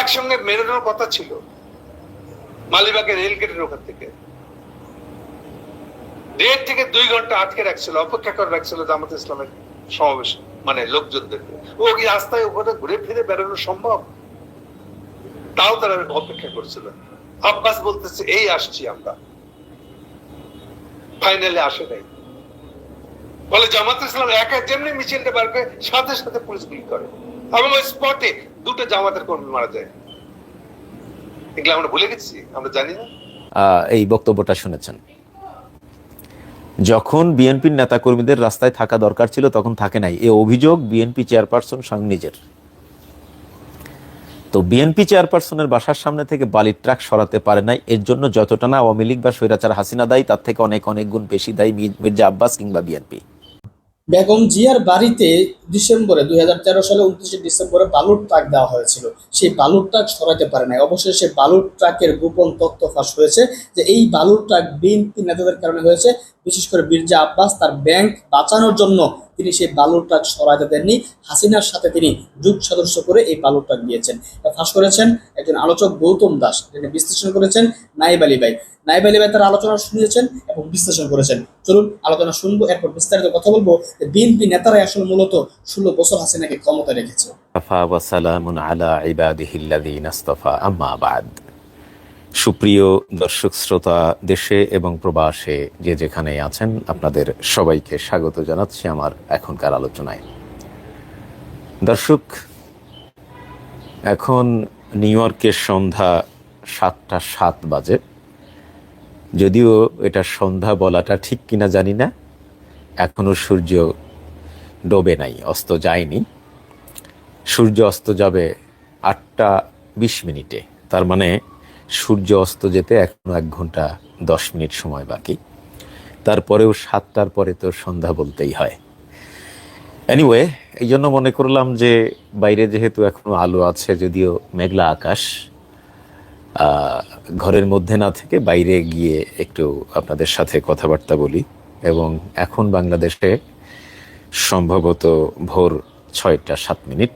একসঙ্গে মেরোনোর কথা ছিল। মালিবাগের রেল গেটের ওখান থেকে। দেড় থেকে দুই ঘণ্টা আটকে রাখছিল, অপেক্ষা করে রাখছিল জামাত ইসলামের সমাবেশ মানে লোকজনদেরকে। ও কি রাস্তায় ওখানে ঘুরে ফিরে বেরোনো সম্ভব? তাও তারা অপেক্ষা করছিল। আব্বাস বলতেছে, এই আসছি আমরা। ফাইনালে আসে নাই। বলে জামাত ইসলাম একা যেমনি মিছিলটা বার করে, সাথে সাথে পুলিশ গুলি করে। এবং ওই স্পটে দুটো জামাতের কর্মী মারা যায়। এগুলো আমরা ভুলে গেছি, আমরা জানি না। এই বক্তব্যটা শুনেছেন। যখন বিএনপির নেতাকর্মীদের রাস্তায় থাকা দরকার ছিল, তখন থাকে নাই। এ অভিযোগ বিএনপি চেয়ারপারসন স্বয়ং নিজের। তো বিএনপি চেয়ারপারসনের বাসার সামনে থেকে বালির ট্রাক সরাতে পারে নাই। এর জন্য যতটা না আওয়ামী লীগ বা স্বৈরাচার হাসিনা দায়ী, তার থেকে অনেক অনেক গুণ বেশি দায়ী মির্জা আব্বাস কিংবা বিএনপি। বেগম জিয়ার বাড়িতে ডিসেম্বরে দুই হাজার তেরো সালে উনত্রিশে ডিসেম্বরে বালুর ট্রাক দেওয়া হয়েছিল। সেই বালুর ট্রাক সরাতে পারে নাই। অবশেষে বালুর ট্রাকের গোপন তথ্য ফাঁস হয়েছে যে এই বালুর ট্রাক বিএনপি নেতাদের কারণে হয়েছে। বিশেষ করে মির্জা আব্বাস তার ব্যাংক বাঁচানোর জন্য তিনি সেই বালুর ট্রাক দেননি। হাসিনার সাথে তিনি যুগ সদস্য করে এই বালুর দিয়েছেন। ফাঁস করেছেন একজন আলোচক গৌতম দাস তিনি বিশ্লেষণ করেছেন নাইব আলী ভাই। নাইব আলী ভাই তার আলোচনা শুনিয়েছেন এবং বিশ্লেষণ করেছেন। চলুন আলোচনা শুনব, এরপর বিস্তারিত কথা বলব। বিএনপি নেতারাই আসলে মূলত ষোলো বছর হাসিনাকে ক্ষমতা রেখেছে। বাদ। সুপ্রিয় দর্শক শ্রোতা, দেশে এবং প্রবাসে যে যেখানে আছেন, আপনাদের সবাইকে স্বাগত জানাচ্ছি আমার এখনকার আলোচনায়। দর্শক, এখন নিউ ইয়র্কের সন্ধ্যা সাতটা সাত বাজে। যদিও এটা সন্ধ্যা বলাটা ঠিক কিনা জানি না। এখনও সূর্য ডোবে নাই, অস্ত যায়নি। সূর্য অস্ত যাবে আটটা বিশ মিনিটে। তার মানে সূর্য অস্ত যেতে এখনও এক ঘণ্টা দশ মিনিট সময় বাকি। তারপরেও সাতটার পরে তো সন্ধ্যা বলতেই হয়। এনিওয়ে এই জন্য মনে করলাম যে বাইরে যেহেতু এখনও আলো আছে, যদিও মেঘলা আকাশ ঘরের মধ্যে না থেকে বাইরে গিয়ে একটু আপনাদের সাথে কথাবার্তা বলি। এবং এখন বাংলাদেশে সম্ভবত ভোর ছয়টা সাত মিনিট।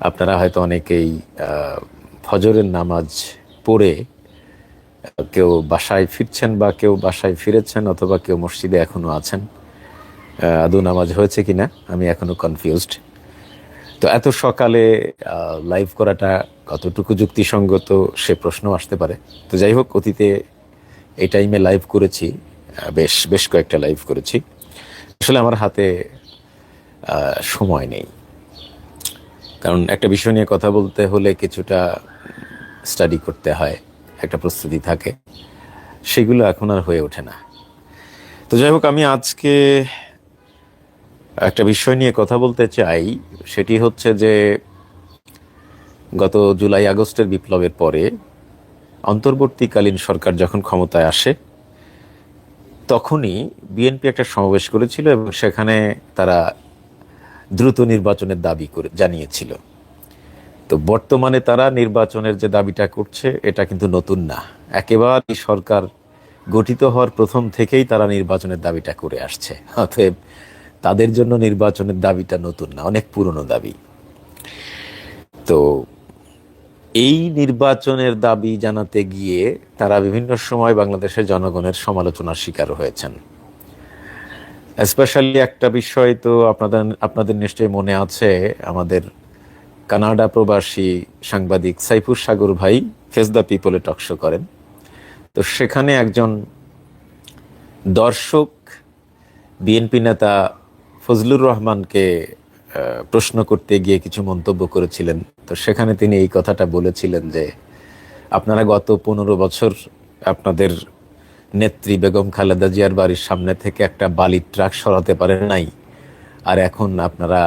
আপনারা হয়তো অনেকেই ফজরের নামাজ পড়ে, কেউ বাসায় ফিরছেন বা কেউ বাসায় ফিরেছেন অথবা কেউ মসজিদে এখনও আছেন আদৌ নামাজ হয়েছে কিনা, আমি এখনও কনফিউজড তো এত সকালে লাইভ করাটা কতটুকু যুক্তিসঙ্গত সে প্রশ্ন আসতে পারে। তো যাই হোক, অতীতে এই টাইমে লাইভ করেছি বেশ বেশ কয়েকটা লাইভ করেছি। আসলে আমার হাতে সময় নেই। কারণ একটা বিষয় নিয়ে কথা বলতে হলে কিছুটা স্টাডি করতে হয়, একটা প্রস্তুতি থাকে, সেগুলো এখন আর হয়ে ওঠে না। তো যাই হোক, আমি আজকে একটা বিষয় নিয়ে কথা বলতে চাই, সেটি হচ্ছে যে গত জুলাই আগস্টের বিপ্লবের পরে অন্তর্বর্তীকালীন সরকার যখন ক্ষমতায় আসে, তখনই বিএনপি একটা সমাবেশ করেছিল এবং সেখানে তারা দ্রুত নির্বাচনের দাবি করে, জানিয়েছিল। তো বর্তমানে তারা নির্বাচনের যে দাবিটা করছে, এটা কিন্তু নতুন না। একেবারে সরকার গঠিত হওয়ার প্রথম থেকেই তারা নির্বাচনের দাবিটা করে আসছে। অতএব তাদের জন্য নির্বাচনের দাবিটা নতুন না, অনেক পুরনো দাবি। তো এই নির্বাচনের দাবি জানাতে গিয়ে তারা বিভিন্ন সময় বাংলাদেশের জনগণের সমালোচনার শিকার হয়েছেন। স্পেশালি একটা বিষয় তো আপনাদের আপনাদের নিশ্চয়ই মনে আছে, আমাদের কানাডা প্রবাসী সাংবাদিক সাইফুর সাগর ভাই ফেস দ্য পিপলে টকশো করেন। তো সেখানে একজন দর্শক, বিএনপি নেতা ফজলুর রহমানকে প্রশ্ন করতে গিয়ে কিছু মন্তব্য করেছিলেন। তো সেখানে তিনি এই কথাটা বলেছিলেন যে, আপনারা গত পনেরো বছর আপনাদের নেত্রী বেগম খালেদা জিয়ার বাড়ির সামনে থেকে একটা বালির ট্রাক সরাতে পারেন নাই। আর এখন আপনারা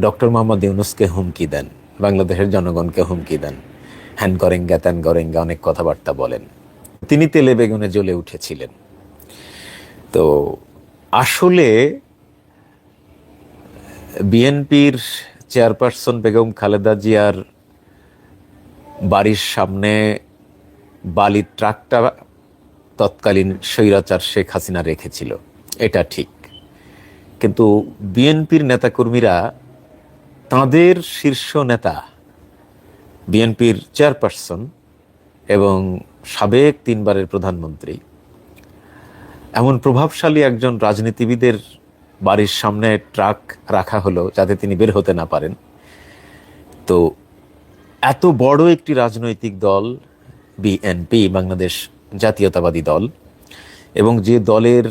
ডক্টর মোহাম্মদ ইউনুসকে হুমকি দেন, বাংলাদেশের জনগণকে হুমকি দেন। হ্যান করেঙ্গা ত্যান করেঙ্গা অনেক কথাবার্তা বলেন। তিনি তেলে বেগুনে জ্বলে উঠেছিলেন। তো আসলে বিএনপির চেয়ারপারসন বেগম খালেদা জিয়ার বাড়ির সামনে বালির ট্রাকটা তৎকালীন স্বৈরাচার শেখ হাসিনা রেখেছিল। এটা ঠিক। কিন্তু বিএনপির নেতাকর্মীরা তাদের শীর্ষ নেতা, বিএনপির চেয়ারপারসন এবং সাবেক তিনবারের প্রধানমন্ত্রী, এমন প্রভাবশালী একজন রাজনীতিবিদের বাড়ির সামনে ট্রাক রাখা হলো যাতে তিনি বের হতে না পারেন। তো এত বড় একটি রাজনৈতিক দল, বিএনপি, বাংলাদেশ জাতীয়তাবাদী দল, এবং যে দলের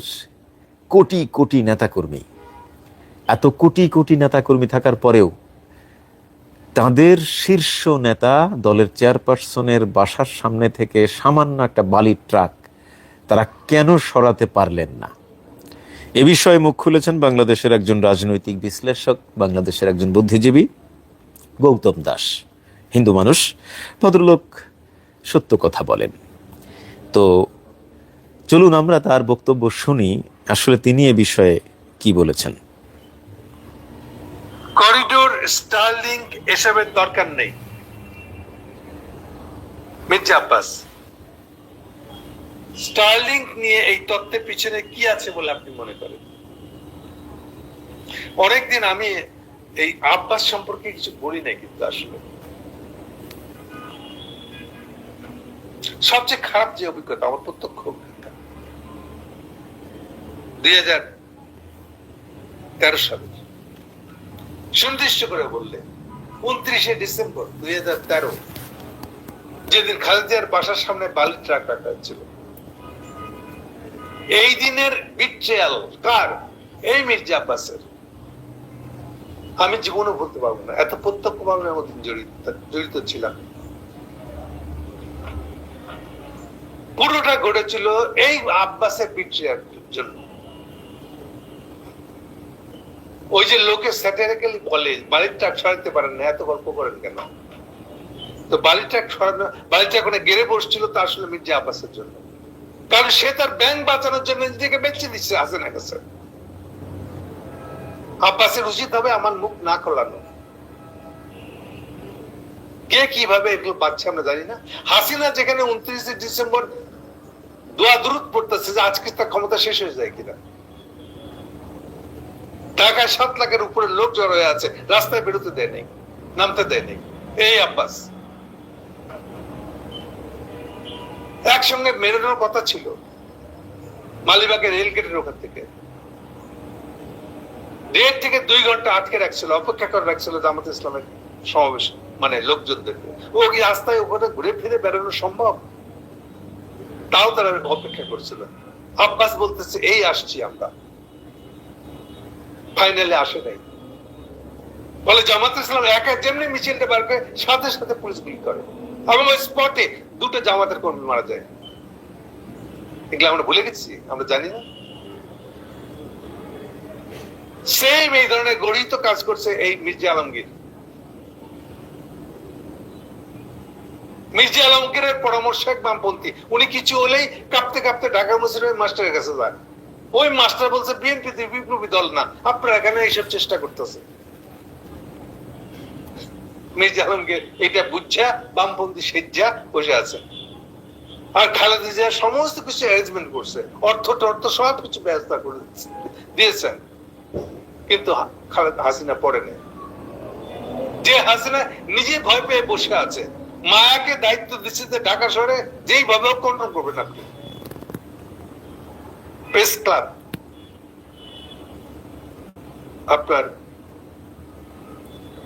কোটি কোটি নেতাকর্মী এত কোটি কোটি নেতাকর্মী থাকার পরেও তাদের শীর্ষ নেতা দলের চেয়ারপারসনের বাসার সামনে থেকে সামান্য একটা বালির ট্রাক তারা কেন সরাতে পারলেন না? এ বিষয়ে মুখ খুলেছেন বাংলাদেশের একজন রাজনৈতিক বিশ্লেষক, বাংলাদেশের একজন বুদ্ধিজীবী গৌতম দাস। হিন্দু মানুষ, ভদ্রলোক সত্য কথা বলেন। তো চলুন আমরা তার বক্তব্য শুনি, আসলে তিনি এ বিষয়ে কি বলেছেন? করিডোর স্টারলিংক এসবের দরকার নেই। মির্জা আব্বাস স্টারলিংক নিয়ে এই তত্ত্বের পিছনে কি আছে বলে আপনি মনে করেন? অনেকদিন আমি এই আব্বাস সম্পর্কে কিছু বলি নাই কিন্তু আসলে। সবচেয়ে খারাপ যে অভিজ্ঞতা, আমার প্রত্যক্ষ অভিজ্ঞতা, দুই হাজার তেরো সালে। সুনির্দিষ্ট করে বললে, উনত্রিশে ডিসেম্বর দুই হাজার তেরো, যেদিন খালেদিয়ার বাসার সামনে বালি ট্রাক রাখা হচ্ছিল এই দিনের বিট্রেয়াল কার? এই মির্জা আব্বাসের। আমি জীবনে বলতে পারব না, এত প্রত্যক্ষ ভাবে আমি ওদিন জড়িত জড়িত ছিলাম। পুরোটা ঘটেছিল এই আব্বাসের বিট্রেয়ার জন্য। ওই যে লোকে স্যাটারিক্যালি বলে বালির ট্রাক সরাতে পারেন না, এত গল্প করেন কেন? তো বালির ট্রাক সরানো বালির ট্রাক ওখানে গেড়ে বসছিল, তা আসলে মির্জা আব্বাসের জন্য। কারণ সে তার ব্যাংক বাঁচানোর জন্য নিজেকে বেঁচে দিচ্ছে, হাসিনা কাছে। আব্বাসের উচিত হবে আমার মুখ না খোলানো। কে কীভাবে এগুলো পাচ্ছে আমরা জানি না। হাসিনা যেখানে উনত্রিশে ডিসেম্বর দোয়া দূরত পড়তেছে যে আজকে তার ক্ষমতা শেষ হয়ে যায় কিনা। ঢাকায় সাত লাখের উপরে লোক জড়ো হয়ে আছে, রাস্তায় বেরোতে দেয় নেই, নামতে দেয় নেই। এই আব্বাস। একসঙ্গে মেরোনোর কথা ছিল, মালিবাগের রেল গেটের ওখান থেকে। দেড় থেকে দুই ঘণ্টা আটকে রাখছিল, অপেক্ষা করে রাখছিল জামাত ইসলামের সমাবেশ মানে লোকজনদেরকে। ও কি রাস্তায় ওখানে ঘুরে ফিরে বেরোনো সম্ভব? তাও তারা অপেক্ষা করছিল। আব্বাস বলতেছে, এই আসছি আমরা। ফাইনালে আসে নাই। বলে জামাত ইসলাম একা যেমনি মিছিলটা বার করে সাথে সাথে পুলিশ গুলি করে। এবং ওই স্পটে দুটো জামাতের কর্মী মারা যায়। এগুলো আমরা ভুলে গেছি, আমরা জানি না। সেম এই ধরনের গড়িত কাজ করছে এই মির্জা আলমগীর। মির্জা আলমগীরের পরামর্শ এক বামপন্থী, উনি কিছু হলেই কাঁপতে কাঁপতে ঢাকা মুসলিমের মাস্টারের কাছে যান। ওই মাস্টার বলছে বিএনপি বিপ্লবী দল না। আপনারা এখানে এইসব চেষ্টা করতেছে এটা বামপন্থী বসে আছে। আর খালেদা জিয়া সমস্ত কিছু অ্যারেঞ্জমেন্ট করছে। অর্থ টর্থ সব কিছু ব্যবস্থা করে দিয়েছেন কিন্তু খালেদ হাসিনা পড়ে নেই। যে হাসিনা নিজে ভয় পেয়ে বসে আছে, মায়াকে দায়িত্ব দিচ্ছে যে ঢাকা শহরে যেইভাবে কন্ট্রোল করবেন আপনি। প্রেস ক্লাব আপনার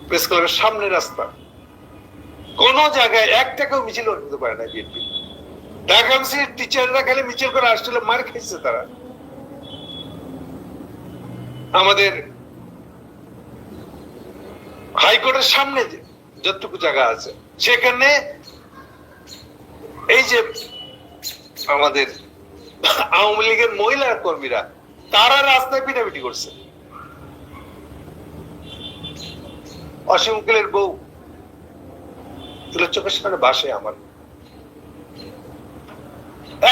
প্রেস ক্লাবের সামনে রাস্তা। কোন জায়গায় এক টাকাও মিছিল করতে পারে না বিএনপি। মিছিল টিচাররা খালি মিছিল করে আসছিল, মার খেয়েছে তারা। আমাদের হাইকোর্টের সামনে যতটুকু জায়গা আছে, সেখানে এই যে আমাদের আওয়ামী লীগের মহিলা কর্মীরা, তারা রাস্তায় পিটাপিটি করছে। অসীম উকিলের বউ চোখের সামনে বাসে আমার।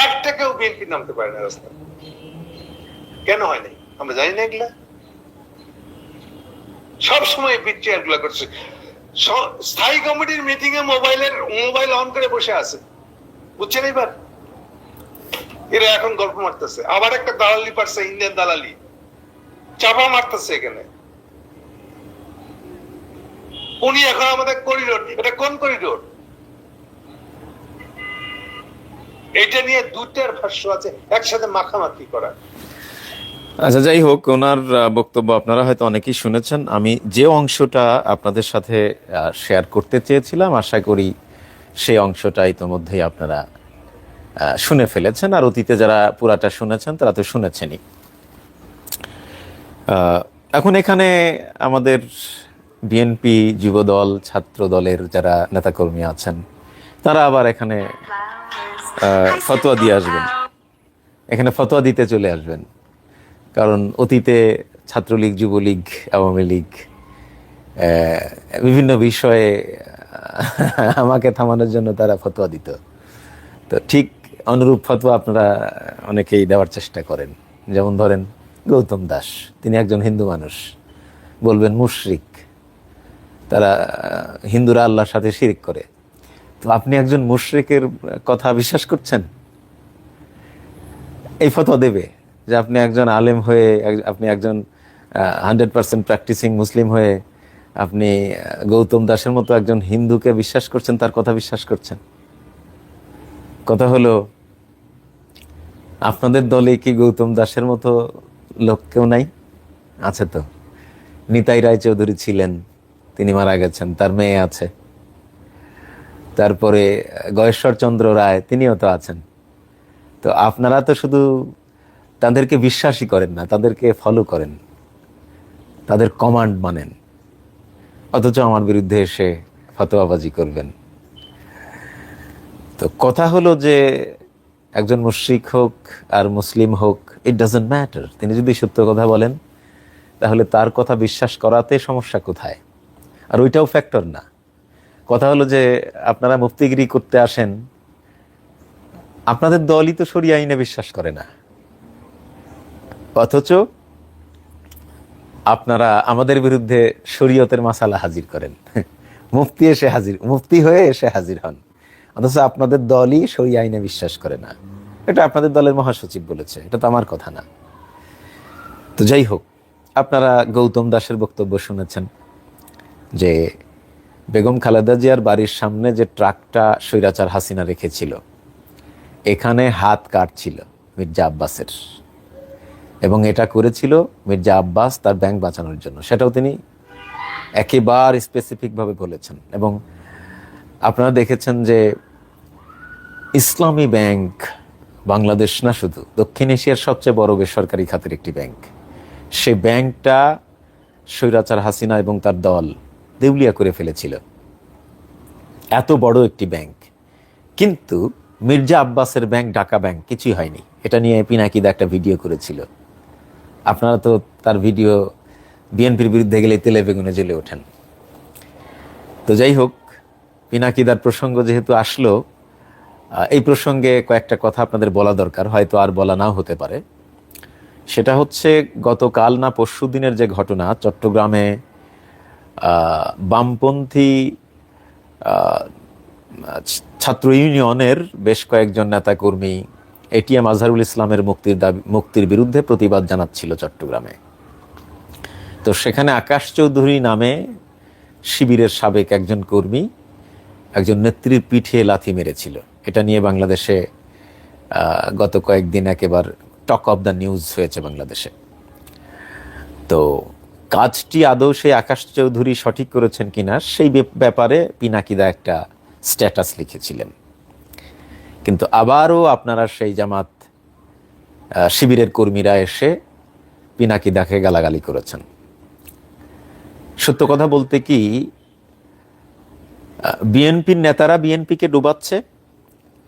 একটাকেও বিএনপি নামতে পারে না রাস্তায়। কেন হয় নাই? আমরা জানি না এগুলা। সব সময় বিট্রিয়ারগুলা করছে। স্থায়ী কমিটির মিটিং এ মোবাইলের মোবাইল অন করে বসে আছে। বুঝছেন এবার এরা এখন গল্প মারতেছে। আবার একটা দালালি পারছে, ইন্ডিয়ান দালালি। চাপা মারতেছে এখানে। উনি এখন আমাদের করিডোর, এটা কোন করিডোর? এটা নিয়ে দুটার ভাষ্য আছে, একসাথে মাখামাখি করা। আচ্ছা যাই হোক, ওনার বক্তব্য আপনারা হয়তো অনেকেই শুনেছেন। আমি যে অংশটা আপনাদের সাথে শেয়ার করতে চেয়েছিলাম, আশা করি সেই অংশটা ইতোমধ্যেই আপনারা শুনে ফেলেছেন আর অতীতে যারা পুরাটা শুনেছেন তারা তো শুনেছেনই। এখন এখানে আমাদের বিএনপি যুবদল ছাত্র দলের যারা নেতাকর্মী আছেন, তারা আবার এখানে ফতোয়া দিয়ে আসবেন। এখানে ফতোয়া দিতে চলে আসবেন। কারণ অতীতে ছাত্রলীগ, যুবলীগ, আওয়ামী লীগ বিভিন্ন বিষয়ে আমাকে থামানোর জন্য তারা ফতোয়া দিত। তো ঠিক অনুরূপ ফতোয়া আপনারা অনেকেই দেওয়ার চেষ্টা করেন। যেমন ধরেন গৌতম দাস, তিনি একজন হিন্দু মানুষ। বলবেন মুশরিক। তারা হিন্দুরা আল্লাহর সাথে শিরিক করে। তো আপনি একজন মুশরিকের কথা বিশ্বাস করছেন? এই ফতোয়া দেবে যে আপনি একজন আলেম হয়ে আপনি একজন হান্ড্রেড পার্সেন্ট প্র্যাকটিসিং মুসলিম হয়ে আপনি গৌতম দাসের মতো একজন হিন্দুকে বিশ্বাস করছেন, তার কথা বিশ্বাস করছেন? কথা হলো আপনাদের দলে কি গৌতম দাসের মতো লোক কেউ নাই? আছে তো। নিতাই রায়চৌধুরী ছিলেন তিনি মারা গেছেন তার মেয়ে আছে। তারপরে আহ, গয়েশ্বর চন্দ্র রায় তিনিও তো আছেন। তো আপনারা তো শুধু তাদেরকে বিশ্বাসই করেন না তাদেরকে ফলো করেন। তাদের কমান্ড মানেন। অথচ আমার বিরুদ্ধে এসে ফতোয়াবাজি করবেন। তো কথা হলো যে একজন মুশ্রিক হোক আর মুসলিম হোক ইট ডাজেন্ট ম্যাটার তিনি যদি সত্য কথা বলেন, তাহলে তার কথা বিশ্বাস করাতে সমস্যা কোথায়? আর ওইটাও ফ্যাক্টর না। কথা হলো যে আপনারা মুফতিগিরি করতে আসেন, আপনাদের দলই তো সরিয়া আইনে বিশ্বাস করে না। অথচ আপনারা আমাদের বিরুদ্ধে শরীয়তের মাসালা হাজির করেন। মুফতি এসে হাজির, মুফতি হয়ে এসে হাজির হন। অথচ আপনাদের দলই সরিয়া আইনে বিশ্বাস করে না। এটা আপনাদের দলের মহাসচিব বলেছে, এটা তো আমার কথা না। তো যাই হোক, আপনারা গৌতম দাসের বক্তব্য শুনেছেন যে বেগম খালেদা জিয়ার বাড়ির সামনে যে ট্রাকটা স্বৈরাচার হাসিনা রেখেছিল, এখানে হাত কাটছিল মির্জা আব্বাসের। এবং এটা করেছিল মির্জা আব্বাস তার ব্যাংক বাঁচানোর জন্য। সেটাও তিনি একেবারে স্পেসিফিকভাবে বলেছেন। এবং আপনারা দেখেছেন যে ইসলামী ব্যাংক বাংলাদেশ না শুধু, দক্ষিণ এশিয়ার সবচেয়ে বড় বেসরকারি খাতের একটি ব্যাংক। সে ব্যাংকটা স্বৈরাচার হাসিনা এবং তার দল দেউলিয়া করে ফেলেছিল। এত বড় একটি ব্যাংক। কিন্তু মির্জা আব্বাসের ব্যাংক ঢাকা ব্যাংক কিছুই হয়নি। এটা নিয়ে পিনাকিদা একটা ভিডিও করেছিল। আপনারা তো তার ভিডিও বিএনপির বিরুদ্ধে গেলে তেলে বেগুনে জ্বলে ওঠেন। তো যাই হোক পিনাকিদার প্রসঙ্গ যেহেতু আসলো এই প্রসঙ্গে কয়েকটা কথা আপনাদের বলা দরকার, হয়তো আর বলা নাও হতে পারে। সেটা হচ্ছে, গতকাল না পরশু দিনের যে ঘটনা, চট্টগ্রামে বামপন্থী ছাত্র ইউনিয়নের বেশ কয়েকজন নেতাকর্মী এটিএম আজহারুল ইসলামের মুক্তির দাবি, মুক্তির বিরুদ্ধে প্রতিবাদ জানাচ্ছিল চট্টগ্রামে। তো সেখানে আকাশ চৌধুরী নামে শিবিরের সাবেক একজন কর্মী একজন নেত্রীর পিঠে লাথি মেরেছিল। এটা নিয়ে বাংলাদেশে গত কয়েকদিন একেবার টক অফ দ্য নিউজ হয়েছে বাংলাদেশে। তো কাজটি আদৌ সেই আকাশ চৌধুরী সঠিক করেছেন কিনা, সেই ব্যাপারে পিনাকিদা একটা স্ট্যাটাস লিখেছিলেন। কিন্তু আবারও আপনারা সেই জামাত শিবিরের কর্মীরা এসে পিনাকিদাকে গালাগালি করেছেন। সত্য কথা বলতে কি বিএনপির নেতারা বিএনপিকে ডোবাচ্ছে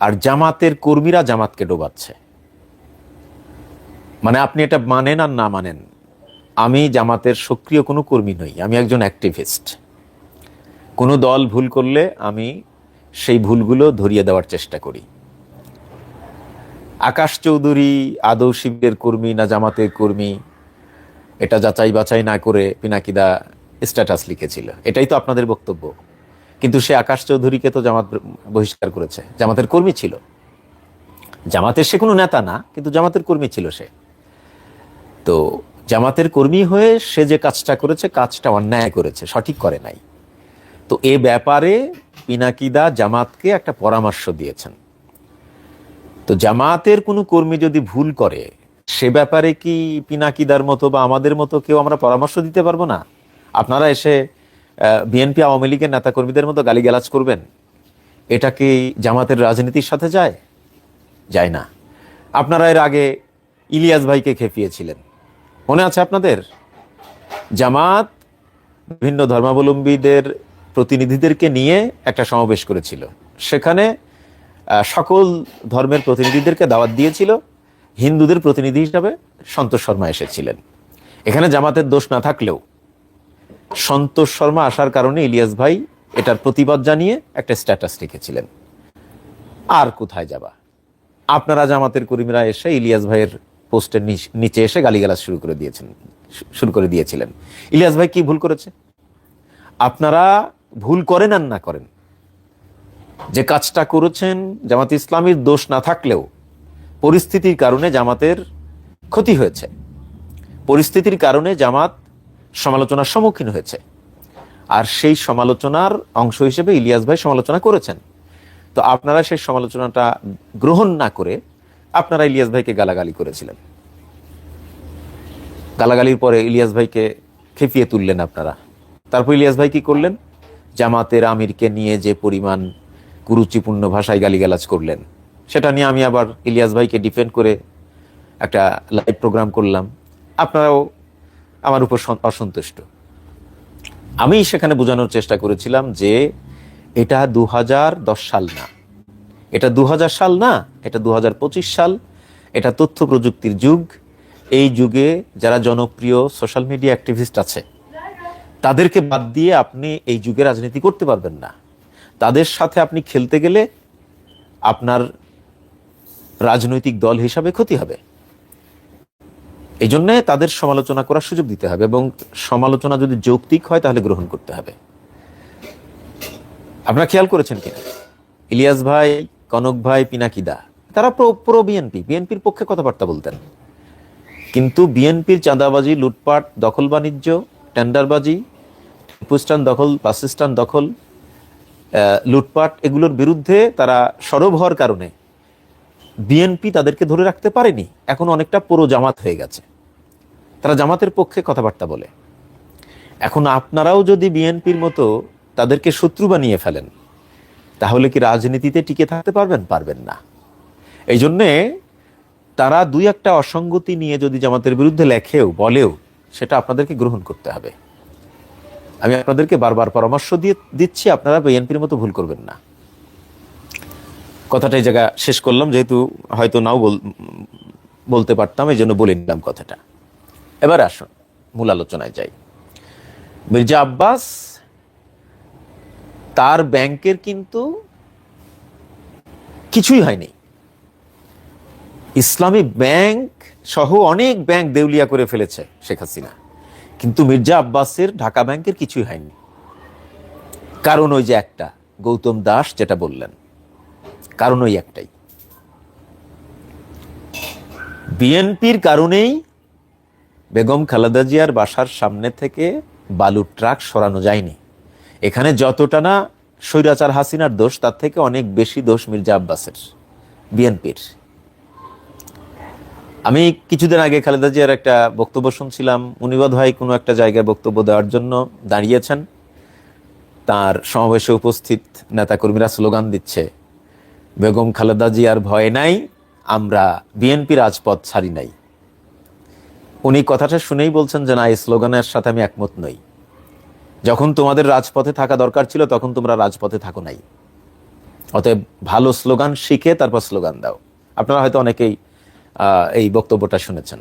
আর জামাতের কর্মীরা জামাতকে ডোবাচ্ছে। মানে আপনি এটা মানেন আর না মানেন, আমি জামাতের সক্রিয় কোনো কর্মী নই, আমি একজন অ্যাক্টিভিস্ট। কোনো দল ভুল করলে আমি সেই ভুলগুলো ধরিয়ে দেওয়ার চেষ্টা করি। আকাশ চৌধুরী, আদৌ শিবিরের কর্মী না জামাতের কর্মী, এটা যাচাই বাছাই না করে পিনাকিদা স্ট্যাটাস লিখেছিল। এটাই তো আপনাদের বক্তব্য। কিন্তু সে আকাশ চৌধুরীকে তো জামাত বহিষ্কার করেছে। জামাতের কর্মী ছিল। জামাতের সে কোনো নেতা না, কিন্তু জামাতের কর্মী ছিল সে। তো জামাতের কর্মী হয়ে সে যে কাজটা করেছে, কাজটা অন্যায় করেছে, সঠিক করে নাই। তো এ ব্যাপারে পিনাকিদা জামাতকে একটা পরামর্শ দিয়েছেন। তো জামাতের কোনো কর্মী যদি ভুল করে, সে ব্যাপারে কি পিনাকিদার মতো বা আমাদের মতো কেউ আমরা পরামর্শ দিতে পারব না? আপনারা এসে বিএনপি আওয়ামী লীগের নেতাকর্মীদের মতো গালিগালাজ করবেন? এটা কি জামাতের রাজনীতির সাথে যায়? যায় না। আপনারা এর আগে ইলিয়াস ভাইকে খেপিয়েছিলেন। মনে আছে আপনাদের? জামাত বিভিন্ন ধর্মাবলম্বীদের প্রতিনিধিদেরকে নিয়ে একটা সমাবেশ করেছিল। সেখানে সকল ধর্মের প্রতিনিধিদেরকে দাওয়াত দিয়েছিল। হিন্দুদের প্রতিনিধি হিসাবে সন্তোষ শর্মা এসেছিলেন। এখানে জামাতের দোষ না থাকলেও সন্তোষ শর্মা আসার কারণে ইলিয়াস ভাই এটার প্রতিবাদ জানিয়ে একটা স্ট্যাটাস রেখেছিলেন। আর কোথায় যাবা? আপনারা জামাতের কর্মীরা এসে ইলিয়াস ভাইয়ের পোস্টের নিচে এসে গালিগালাজ শুরু করে দিয়েছেন শুরু করে দিয়েছিলেন। ইলিয়াস ভাই কি ভুল করেছে? আপনারা ভুল করেন আর না করেন। যে কাজটা করেছেন জামাত ইসলামীর দোষ না থাকলেও পরিস্থিতির কারণে জামাতের ক্ষতি হয়েছে। পরিস্থিতির কারণে জামাত সমালোচনার সম্মুখীন হয়েছে। আর সেই সমালোচনার অংশ হিসেবে ইলিয়াস ভাই সমালোচনা করেছেন। তো আপনারা সেই সমালোচনাটা গ্রহণ না করে আপনারা ইলিয়াস ভাইকে গালাগালি করেছিলেন। গালাগালির পরে ইলিয়াস ভাইকে খেপিয়ে তুললেন আপনারা। তারপর ইলিয়াস ভাই কি করলেন? জামাতের আমিরকে নিয়ে যে পরিমাণ কুরুচিপূর্ণ ভাষায় গালিগালাজ করলেন, সেটা নিয়ে আমি আবার ইলিয়াস ভাইকে ডিফেন্ড করে একটা লাইভ প্রোগ্রাম করলাম। আপনারাও আমার উপর অসন্তুষ্ট। আমি সেখানে বোঝানোর চেষ্টা করেছিলাম যে এটা দু হাজার দশ সাল না। এটা দু হাজার সাল না, এটা দু হাজার পঁচিশ সাল, এটা তথ্য প্রযুক্তির যুগ। এই যুগে যারা জনপ্রিয় সোশ্যাল মিডিয়া অ্যাক্টিভিস্ট আছে, তাদেরকে বাদ দিয়ে আপনি এই যুগে রাজনীতি করতে পারবেন না। তাদের সাথে আপনি খেলতে গেলে আপনার রাজনৈতিক দল হিসাবে ক্ষতি হবে। এই জন্য তাদের সমালোচনা করার সুযোগ দিতে হবে এবং সমালোচনা যদি যৌক্তিক হয়, তাহলে গ্রহণ করতে হবে। আপনারা খেয়াল করেছেন কিনা? ইলিয়াস ভাই, কনক ভাই পিনাকিদা তারা প্রো বিএনপি বিএনপির পক্ষে কথাবার্তা বলতেন। কিন্তু বিএনপির চাঁদাবাজি, লুটপাট, দখল বাণিজ্য, টেন্ডারবাজি, টিপুস্টান দখল, বাসস্টান দখল লুটপাট, এগুলোর বিরুদ্ধে তারা সরব হওয়ার কারণে বিএনপি তাদেরকে ধরে রাখতে পারেনি, এখন অনেকটা পুরো জামাত হয়ে গেছে। তারা জামাতের পক্ষে কথাবার্তা বলে। এখন আপনারাও যদি বিএনপির মতো তাদেরকে শত্রু বানিয়ে ফেলেন, তাহলে কি রাজনীতিতে টিকে থাকতে পারবেন? পারবেন না। এই জন্যে তারা দুই একটা অসঙ্গতি নিয়ে যদি জামাতের বিরুদ্ধে লেখেও, বলেও, সেটা আপনাদেরকে গ্রহণ করতে হবে। আমি আপনাদেরকে বারবার পরামর্শ দিয়ে দিচ্ছি, আপনারা বিএনপির মতো ভুল করবেন না। কথাটা এই জায়গা শেষ করলাম, যেহেতু হয়তো নাও বল- বলতে পারতাম, এই জন্য বলে নিলাম কথাটা। এবার আসুন, মূল আলোচনায় যাই। মির্জা আব্বাস তার ব্যাংকের কিন্তু কিছুই হয়নি। ইসলামী ব্যাংক সহ অনেক ব্যাংক দেউলিয়া করে ফেলেছে শেখ হাসিনা। কিন্তু মির্জা আব্বাসের ঢাকা ব্যাংকের কিছুই হয়নি। কারণ ওই যে একটা, গৌতম দাস যেটা বললেন। কারণ ওই একটাই। বিএনপির কারণেই বেগম খালেদা জিয়ার বাসার সামনে থেকে বালুর ট্রাক সরানো যায়নি। এখানে যতটা না স্বৈরাচার হাসিনার দোষ, তার থেকে অনেক বেশি দোষ মির্জা আব্বাসের, বিএনপির। আমি কিছুদিন আগে খালেদা জিয়ার একটা বক্তব্য শুনছিলাম। উনি বোধ হয় কোনো একটা জায়গায় বক্তব্য দেওয়ার জন্য দাঁড়িয়েছেন। তার সমাবেশে উপস্থিত নেতাকর্মীরা স্লোগান দিচ্ছে বেগম খালেদা জিয়ার ভয় নাই, আমরা বিএনপি রাজপথ ছাড়ি নাই। উনি কথাটা শুনেই বলছেন যে, না, এই স্লোগানের সাথে আমি একমত নই। যখন তোমাদের রাজপথে থাকা দরকার ছিল, তখন তোমরা রাজপথে থাকো নাই। অতএব ভালো স্লোগান শিখে তারপর স্লোগান দাও। আপনারা হয়তো অনেকেই এই বক্তব্যটা শুনেছেন।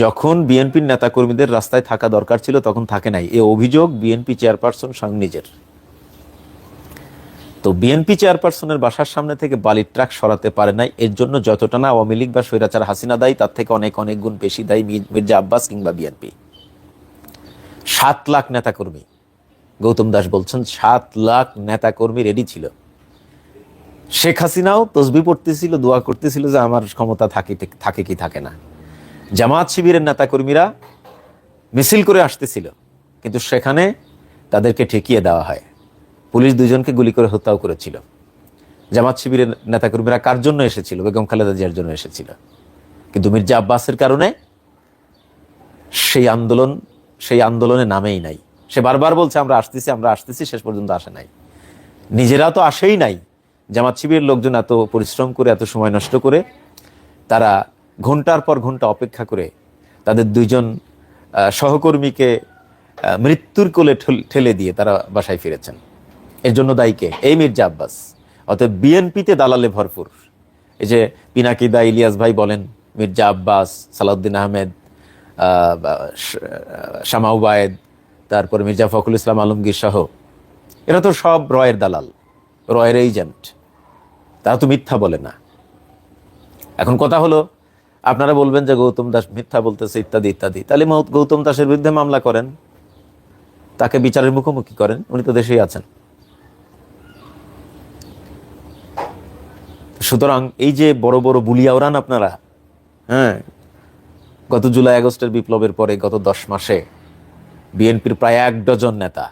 যখন বিএনপির নেতাকর্মীদের রাস্তায় থাকা দরকার ছিল, তখন থাকে নাই। এ অভিযোগ বিএনপি চেয়ারপারসন স্বয়ং নিজের। তো বিএনপি চেয়ারপারসনের বাসার সামনে থেকে বালির ট্রাক সরাতে পারে নাই। এর জন্য যতটা না আওয়ামী লীগ বা স্বৈরাচার হাসিনা দায়ী, তার থেকে অনেক অনেক গুণ বেশি দায়ী মির্জা আব্বাস কিংবা বিএনপি। সাত লাখ নেতাকর্মী। গৌতম দাস বলছেন, সাত লাখ নেতাকর্মী রেডি ছিল। শেখ হাসিনাও তসবি পড়তেছিল, দোয়া করতেছিল যে আমার ক্ষমতা থাকে থাকে কি থাকে না। জামাত শিবিরের নেতাকর্মীরা মিছিল করে আসতেছিল, কিন্তু সেখানে তাদেরকে ঠেকিয়ে দেওয়া হয়। পুলিশ দুজনকে গুলি করে হত্যাও করেছিল। জামাত শিবিরের নেতাকর্মীরা কার জন্য এসেছিল? বেগম খালেদা জিয়ার জন্য এসেছিল। কিন্তু মির্জা আব্বাসের কারণে সেই আন্দোলন, সেই আন্দোলনে নামেই নাই। সে বারবার বলছে, আমরা আসতেছি আমরা আসতেছি, শেষ পর্যন্ত আসে নাই। নিজেরা তো আসেই নাই। জামাত শিবিরের লোকজন এত পরিশ্রম করে, এত সময় নষ্ট করে, তারা ঘণ্টার পর ঘণ্টা অপেক্ষা করে তাদের দুইজন সহকর্মীকে মৃত্যুর কোলে ঠেল- ঠেলে দিয়ে তারা বাসায় ফিরেছেন। এর জন্য দায়ীকে এই মির্জা আব্বাস। অতএব বিএনপিতে দালালে ভরপুর। এই যে পিনাকিদা ইলিয়াস ভাই বলেন মির্জা আব্বাস সালাউদ্দিন আহমেদ আহ, বা শ- আহ, শামা উবায়েদ তারপরে মির্জা ফখরুল ইসলাম আলমগীর সহ এরা তো সব রয়ের দালাল রয়ের এজেন্ট। তারা তো মিথ্যা বলে না। এখন কথা হলো আপনারা বলবেন যে গৌতম দাস মিথ্যা বলতেছে ইত্যাদি ইত্যাদি। তাহলে গৌতম দাসের বিরুদ্ধে মামলা করেন। তাকে বিচারের মুখোমুখি করেন উনি তো দেশেই আছেন। সুতরাং এই যে বড় বড় বুলিয়া ওরান আপনারা হ্যাঁ গত জুলাই আগস্টের বিপ্লবের পরে গত দশ মাসে বিএনপির প্রায় এক ডজন নেতা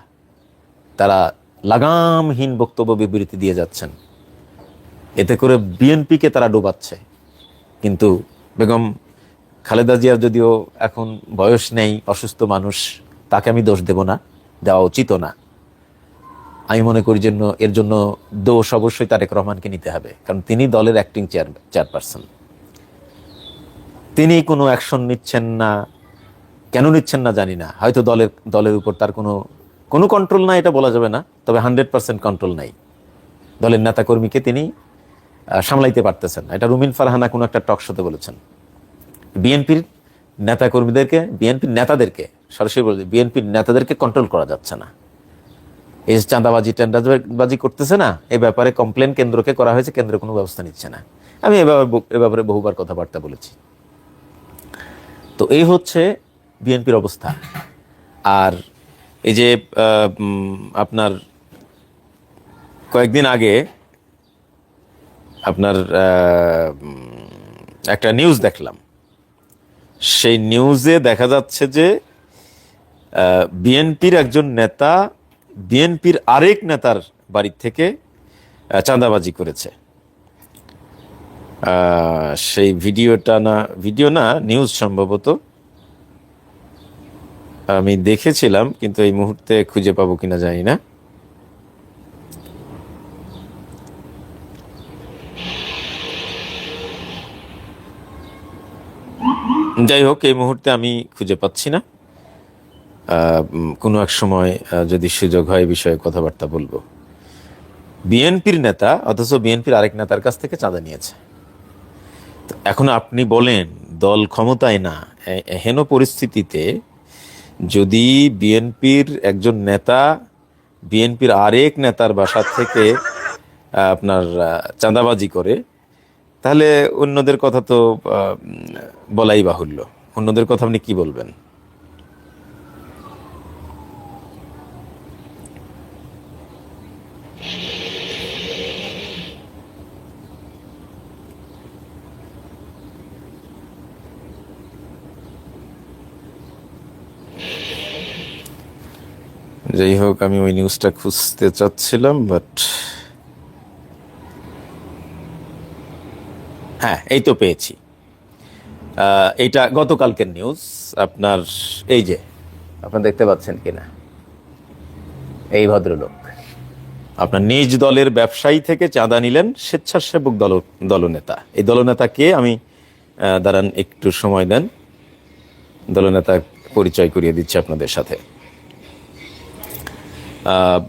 তারা লাগামহীন বক্তব্য বিবৃতি দিয়ে যাচ্ছেন। এতে করে বিএনপিকে তারা ডোবাচ্ছে। কিন্তু বেগম খালেদা জিয়ার যদিও এখন বয়স নেই, অসুস্থ মানুষ, তাকে আমি দোষ দেব না, দেওয়া উচিত না। আমি মনে করি জন্য এর জন্য দোষ অবশ্যই তারেক রহমানকে নিতে হবে, কারণ তিনি দলের অ্যাক্টিং চেয়ার চেয়ারপারসন তিনি কোনো অ্যাকশন নিচ্ছেন না। কেন নিচ্ছেন না জানি না। হয়তো দলের দলের উপর তার কোনো কোনো কন্ট্রোল নাই, এটা বলা যাবে না। তবে হান্ড্রেড পার্সেন্ট কন্ট্রোল নাই। দলের নেতাকর্মীকে তিনি সামলাইতে পারতেছেন। এটা রুমিন ফারহানা কোনো একটা টক শোতে বলেছেন। বিএনপির নেতাকর্মীদেরকে বিএনপির নেতাদেরকে, সরাসরি বলছি বিএনপির নেতাদেরকে কন্ট্রোল করা যাচ্ছে না। এই যে চাঁদাবাজি, টেন্ডারবাজি করতেছে না, এ ব্যাপারে কমপ্লেন কেন্দ্রকে করা হয়েছে, কেন্দ্র কোনো ব্যবস্থা নিচ্ছে না। আমি এ ব্যাপারে এ ব্যাপারে বহুবার কথাবার্তা বলেছি। তো এই হচ্ছে বিএনপির অবস্থা। আর এই যে আপনার কয়েকদিন আগে আপনার একটা নিউজ দেখলাম। সেই নিউজে দেখা যাচ্ছে যে বিএনপির একজন নেতা বিএনপির আরেক নেতার বাড়ি থেকে চাঁদাবাজি করেছে। সেই ভিডিওটা না, ভিডিও না নিউজ সম্ভবত। আমি দেখেছিলাম, কিন্তু এই মুহূর্তে খুঁজে পাবো কিনা জানি না। যাই হোক, এই মুহূর্তে আমি খুঁজে পাচ্ছি না। কোনো এক সময় যদি সুযোগ হয় বিষয়ে কথাবার্তা বলব। বিএনপির নেতা, অথচ বিএনপির আরেক নেতার কাছ থেকে চাঁদা নিয়েছে। এখন আপনি বলেন, দল ক্ষমতায় না হেন পরিস্থিতিতে যদি বিএনপির একজন নেতা, বিএনপির আরেক নেতার বাসা থেকে আপনার চাঁদাবাজি করে, তাহলে অন্যদের কথা তো বলাই বাহুল্য। অন্যদের কথা আপনি কি বলবেন? যাই হোক, আমি ওই নিউজটা খুঁজতে চাচ্ছিলাম বাট হ্যাঁ এই তো পেয়েছি। এইটা গতকালকের নিউজ আপনার, এই যে, আপনার দেখতে পাচ্ছেন কিনা? এই ভদ্রলোক। আপনার নিজ দলের ব্যবসায়ী থেকে চাঁদা নিলেন স্বেচ্ছাসেবক দল, দলনেতা। এই দলনেতা কে আমি দাঁড়ান, একটু সময় দেন। দলনেতা পরিচয় করিয়ে দিচ্ছি আপনাদের সাথে। আহ,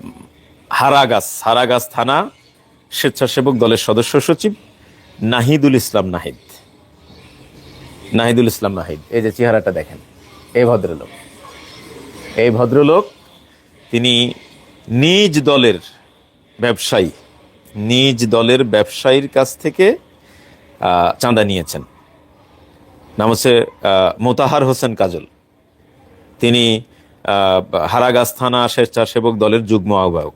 হারাগাছ হারাগাছ থানা স্বেচ্ছাসেবক দলের সদস্য সচিব নাহিদুল ইসলাম নাহিদ। নাহিদুল ইসলাম নাহিদ এই যে চেহারাটা দেখেন এই ভদ্রলোক। এই ভদ্রলোক তিনি নিজ দলের ব্যবসায়ী নিজ দলের ব্যবসায়ীর কাছ থেকে চাঁদা নিয়েছেন। নাম হচ্ছে মোতাহার হোসেন কাজল। তিনি হারাগাছ থানা স্বেচ্ছাসেবক দলের যুগ্ম আহ্বায়ক।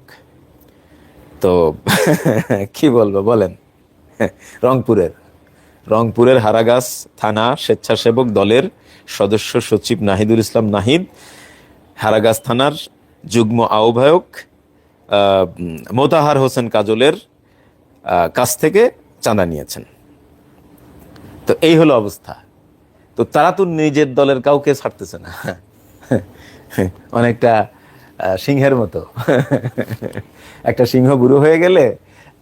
তো, কি বলব বলেন? রংপুরের। রংপুরের হারাগাছ থানা স্বেচ্ছাসেবক দলের সদস্য সচিব নাহিদুল ইসলাম নাহিদ, হারাগাছ থানার যুগ্ম আহ্বায়ক মোতাহার হোসেন কাজলের কাছ থেকে চাঁদা নিয়েছেন। তো এই হলো অবস্থা। তো তারা তো নিজের দলের কাউকে ছাড়তেছে না। অনেকটা সিংহের মতো। একটা সিংহ বুড়ো হয়ে গেলে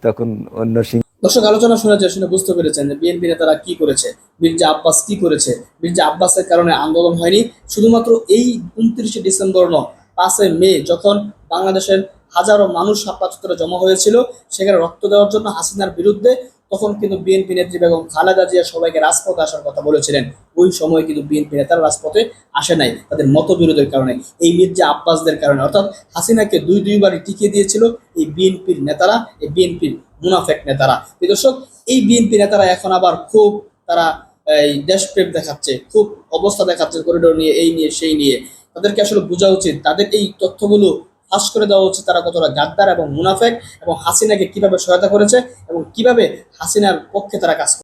তখন অন্য সিংহ দর্শক, আলোচনা শুনেছে শুনে বুঝতে পেরেছেন যে বিএনপি নেতারা কি করেছে, মির্জা আব্বাস কি করেছে। মির্জা আব্বাসের কারণে আন্দোলন হয়নি, শুধুমাত্র এই উনত্রিশে ডিসেম্বর ন পাঁচে মে যখন বাংলাদেশের হাজারো মানুষ চত্বরে জমা হয়েছিল, সেখানে রক্ত দেওয়ার জন্য হাসিনার বিরুদ্ধে তখন কিন্তু বিএনপি নেত্রী বেগম খালেদা জিয়া সবাইকে রাজপথে আসার কথা বলেছিলেন। ওই সময় কিন্তু বিএনপি নেতারা রাজপথে আসে নাই, তাদের মতবিরোধের কারণে। এই মির্জা আব্বাসদের কারণে, অর্থাৎ হাসিনাকে দুই দুইবারই টিকিয়ে দিয়েছিল এই বিএনপির নেতারা, এই বিএনপির মুনাফেক নেতারা। দর্শক, এই বিএনপি নেতারা এখন আবার খুব তারা এই দেশপ্রেম দেখাচ্ছে, খুব অবস্থা দেখাচ্ছে করিডোর নিয়ে, এই নিয়ে, সেই নিয়ে। তাদেরকে আসলে বোঝা উচিত, তাদের এই তথ্যগুলো ফাঁস করে দেওয়া উচিত তারা কতটা গাদ্দার এবং মুনাফেক এবং হাসিনাকে কীভাবে সহায়তা করেছে এবং কীভাবে হাসিনার পক্ষে তারা কাজ